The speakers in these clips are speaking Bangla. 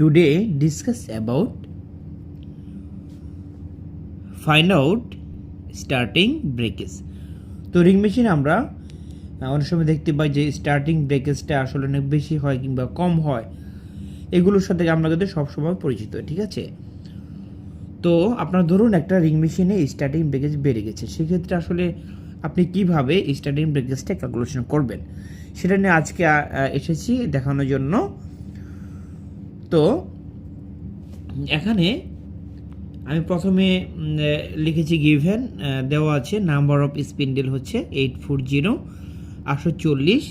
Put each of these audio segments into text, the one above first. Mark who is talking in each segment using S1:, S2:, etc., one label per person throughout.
S1: today discuss about find out starting breakage. তো রিং মেশিন আমরা অনেক সময় দেখতে পাই যে স্টার্টিং ব্রেকেজটা আসলে অনেক বেশি হয় কিংবা কম হয়। এগুলোর সাথে আমরা কিন্তু সবসময় পরিচিত, ঠিক আছে? তো আপনার ধরুন একটা রিং মেশিনে স্টার্টিং ব্রেকেজ বেড়ে গেছে। সেক্ষেত্রে আসলে আপনি কীভাবে স্টার্টিং ব্রেকেজটা ক্যালকুলেশন করবেন? সেটা নিয়ে আজকে এসেছি দেখানোর জন্য। তো এখানে আমি প্রথমে লিখেছি গিভেন দেওয়া আছে, নাম্বার অফ স্পিন্ডেল হচ্ছে এইট ফোর জিরো, আটশো চল্লিশ,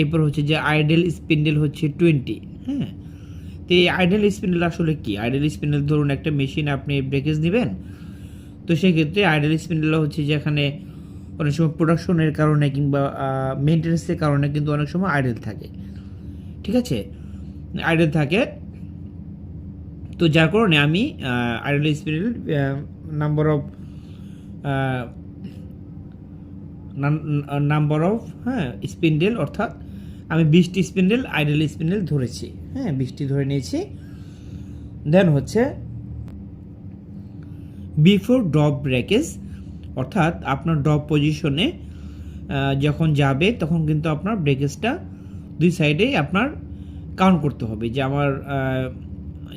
S1: এরপর হচ্ছে যে আইডেল স্পিন্ডেল হচ্ছে টোয়েন্টি হ্যাঁ? তো এই আইডেল স্পিন্ডেল আসলে কি? আইডেল স্পিন্ডেল ধরুন একটা মেশিন আপনি ব্রেকেজ নেবেন তো সেক্ষেত্রে আইডেল স্পিন্ডেল হচ্ছে যে এখানে অনেক সময় প্রোডাকশনের কারণে কিংবা মেনটেন্সের কারণে কিন্তু অনেক সময় আইডেল থাকে। ঠিক আছে? আইডেল থাকে। তো যার কারণে আমি idle spindle number of number of হ্যাঁ স্পিন্ডেল অর্থাৎ আমি বিশটি স্পিন্ডেল আইডেল স্পিন্ডেল ধরেছি। হ্যাঁ বিশটি ধরে নিয়েছি। দেন হচ্ছে বিফোর ড্রপ ব্রেকেজ অর্থাৎ আপনার ড্রপ পজিশনে যখন যাবে, তখন কিন্তু আপনার ব্রেকেজটা দুই সাইডেই আপনার কাউন্ট করতে হবে যে আমার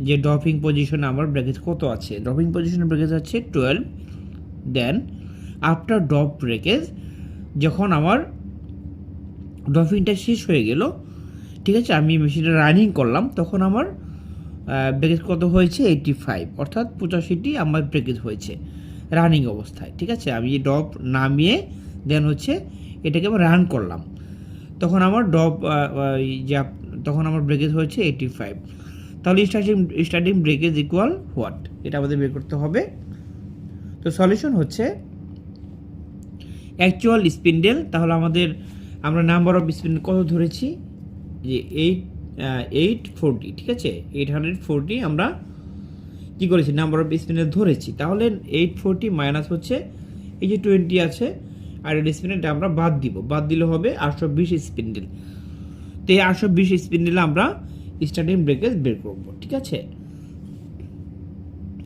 S1: যে ড্রপিং পজিশনে আমার ব্রেকেজ কত আছে। ড্রপিং পজিশনে ব্রেকেজ আছে twelve then after drop breakage যখন আমার ড্রপিংটা শেষ হয়ে গেল, ঠিক আছে, আমি মেশিনটা রানিং করলাম, তখন আমার ব্রেকেজ কত হয়েছে? এইটটি ফাইভ অর্থাৎ পঁচাশিটি আমার ব্রেকেজ হয়েছে রানিং অবস্থায়, ঠিক আছে? আমি ড্রপ নামিয়ে দেন হচ্ছে এটাকে আমি রান করলাম। তখন আমার ড্রপ যে তখন আমার ব্রেকেজ হয়েছে এইটটি ফাইভ তাহলে starting starting breakage equal what এটা আমাদের বের করতে হবে। তো সলিউশন হচ্ছে অ্যাকচুয়াল স্পিন্ডেল তাহলে আমাদের, আমরা নাম্বার অফ স্পিন্ডেল কত ধরেছি? যে এইট এইট ফোরটি ঠিক আছে? এইট হান্ড্রেড ফোরটি আমরা কী করেছি? নাম্বার অফ স্পিন্ডেল ধরেছি। তাহলে এইট ফোরটি মাইনাস হচ্ছে, এই যে টোয়েন্টি আছে, আর এই স্পিন্ডেলটা আমরা বাদ দিব। বাদ দিলে হবে আটশো বিশ স্পিন্ডেল তো এই আটশো বিশ স্পিন্ডেলে আমরা স্টার্টিং ব্রেকেজ বের করব, ঠিক আছে?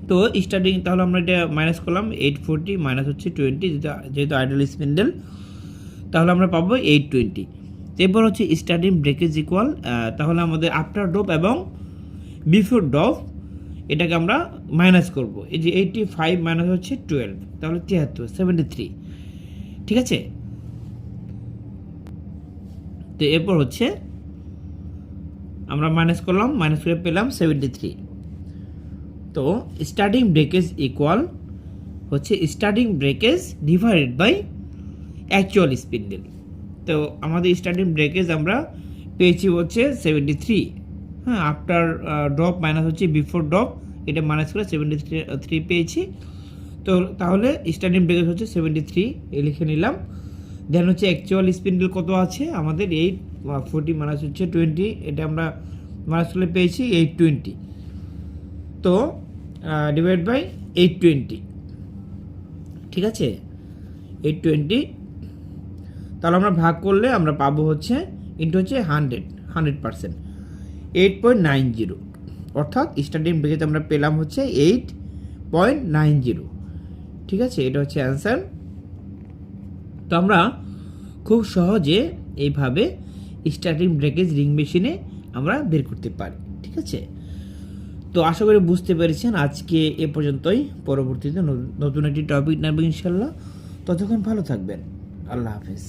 S1: তো স্টার্টিং তাহলে আমরা এটা মাইনাস করলাম এইট ফোরটি মাইনাস হচ্ছে টোয়েন্টি যেহেতু যেহেতু আইডল স্পিন্ডেল তাহলে আমরা পাবো এইট টোয়েন্টি এরপর হচ্ছে স্টার্টিং ব্রেকেজ ইকুয়াল তাহলে আমাদের আফটার ড্রপ এবং বিফোর ড্রপ এটাকে আমরা মাইনাস করব। এই যে এইটটি ফাইভ মাইনাস হচ্ছে টুয়েলভ তাহলে তিয়াত্তর সেভেন্টি থ্রি ঠিক আছে? তো এরপর হচ্ছে আমরা মাইনাস করলাম মাইনাস করে পেলাম সেভেন্টি থ্রি তো স্টার্টিং ব্রেকেজ ইকুয়াল হচ্ছে starting breakage divided by actual spindle তো আমাদের স্টার্টিং ব্রেকেজ আমরা পেয়েছি হচ্ছে সেভেন্টি থ্রি হ্যাঁ আফটার ড্রপ মাইনাস হচ্ছে বিফোর ড্রপ এটা মাইনাস করে সেভেন্টি থ্রি পেয়েছি। তো তাহলে স্টার্টিং ব্রেকেজ হচ্ছে সেভেন্টি থ্রি লিখে নিলাম। দেন হচ্ছে অ্যাকচুয়াল স্পিন্ডেল কত আছে? আমাদের এইট ফোরটি মাইনাস হচ্ছে টোয়েন্টি এটা আমরা মাইনাস করলে পেয়েছি এইট টোয়েন্টি তো ডিভাইড বাই এইট টোয়েন্টি ঠিক আছে? এইট টোয়েন্টি তাহলে আমরা ভাগ করলে আমরা পাবো হচ্ছে ইন্টু হচ্ছে hundred hundred percent eight point nine zero অর্থাৎ স্টার্টিং ব্রেকেজ আমরা পেলাম হচ্ছে এইট পয়েন্ট নাইন জিরো ঠিক আছে? এটা হচ্ছে অ্যান্সার তো আমরা খুব সহজে এইভাবে স্টার্টিং ব্রেকেজ রিং মেশিনে আমরা বের করতে পারি, ঠিক আছে? তো আশা করি বুঝতে পেরেছেন, আজকে এ পর্যন্তই, পরবর্তীতে নতুন একটি টপিক নেবেন ইনশাল্লাহ। ততক্ষণ ভালো থাকবেন। আল্লাহ হাফেজ।